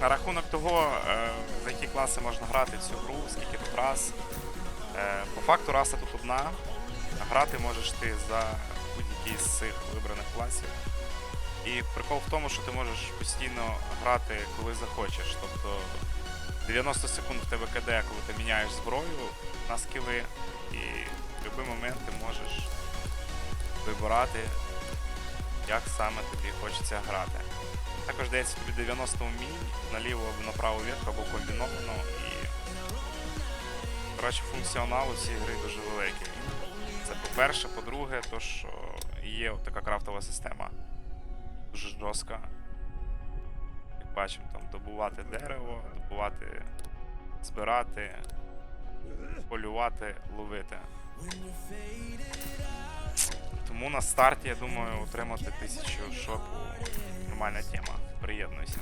На рахунок того, е, за які класи можна грати в цю гру, скільки тут раз. Е, По факту раса тут одна. Грати можеш ти за будь-який з цих вибраних класів. І прикол в тому, що ти можеш постійно грати, коли захочеш. Тобто 90 секунд в тебе КД, коли ти міняєш зброю на скіли, і в будь-який момент ти можеш вибирати, як саме тобі хочеться грати. Також дається тобі 90 вмінь наліво або на праву ветку, або комбіновано. І коротше, функціонал у цієї гри дуже великий. Це по-перше, по-друге, то що є така крафтова система. Дуже жорстка. Як бачимо, там добувати дерево, добувати, збирати, полювати, ловити. Тому на старті, я думаю, отримати тисячу шопу нормальна тема. Приєднуйся.